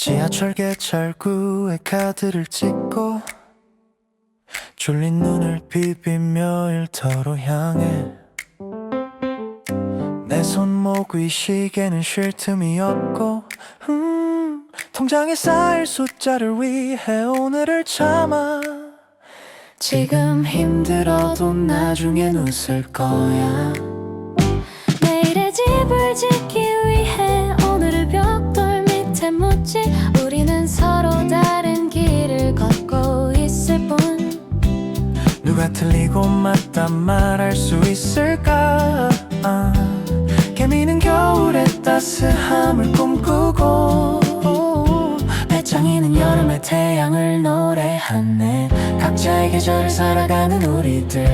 지하철 개찰구에 카드를 찍고 졸린 눈을 비비며 일터로 향해. 내 손목 위 시계는 쉴 틈이 없고 음, 통장에 쌓일 숫자를 위해 오늘을 참아. 지금 힘들어도 나중엔 웃을 거야. 내일의 집을 짓 누가 틀리고 맞다 말할 수 있을까? 아, 개미는 겨울의 따스함을 꿈꾸고 배짱이는 여름의 태양을 노래하네. 각자의 계절을 살아가는 우리들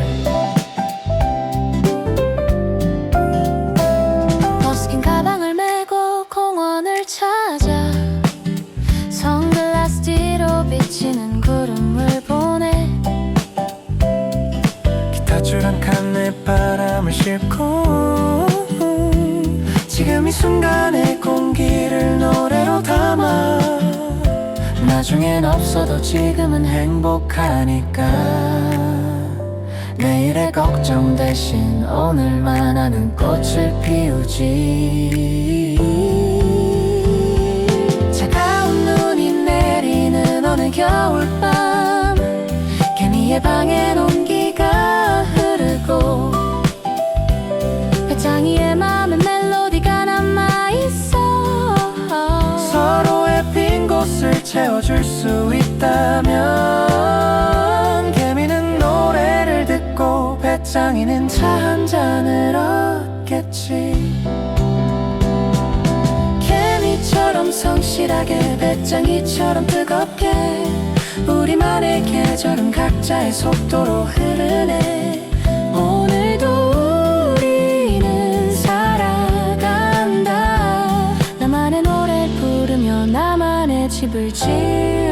싣고 지금 이 순간의 공기를 노래로 담아 나중엔 없어도 지금은 행복하니까 내일의 걱정 대신 오늘만 하는 꽃을 피우지 차가운 눈이 내리는 어느 겨울밤 방엔 온 곳을 채워줄 수 있다면 개미는 노래를 듣고 배짱이는 차 한 잔을 얻겠지. 개미처럼 성실하게 배짱이처럼 뜨겁게 우리만의 계절은 각자의 속도로 흐르네 내 집을 짓